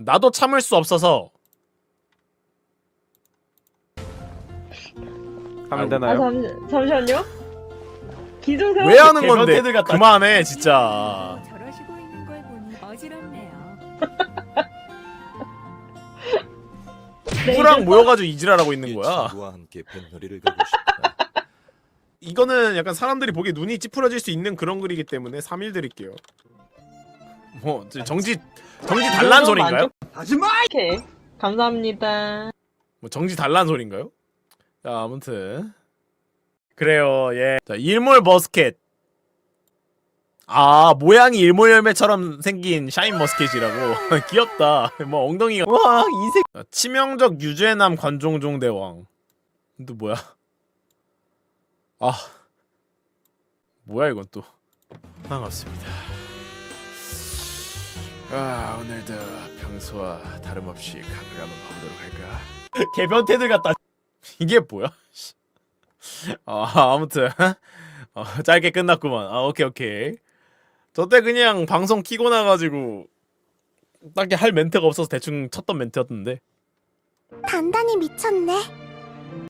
나도 참을 수 없어서 하면 아 되나요? 잠, 잠시만요. 기둥 왜 하는 건데? 테드 같다. 그만해 진짜. 저러시고 있는 걸 보니 어지럽네요. 누구랑 모여가지고 이지랄하고 있는 거야. 친구와 함께 뱃놀이를 가고 싶다. 이거는 약간 사람들이 보기에 눈이 찌푸려질 수 있는 그런 글이기 때문에 3일 드릴게요. 뭐 저- 정지 정지 달란 소리인가요? 오케이. 감사합니다. 뭐 정지 달란 소리인가요? 자 아무튼 그래요 예. 자 일몰 머스켓. 아 모양이 일몰 열매처럼 생긴 샤인 머스켓이라고 귀엽다. 뭐 엉덩이가 와 인생. 자, 치명적 유죄남 관종종 대왕. 또 뭐야? 아 뭐야 이건 또 반갑습니다. 아 오늘도 평소와 다름없이 각을 한번 봐보도록 할까. 개변 테드 같다. 이게 뭐야? 씨. 아 아무튼 어, 짧게 끝났구만. 아 오케이 오케이. 저 때 그냥 방송 키고 나가지고 딱히 할 멘트가 없어서 대충 쳤던 멘트였는데 단단히 미쳤네.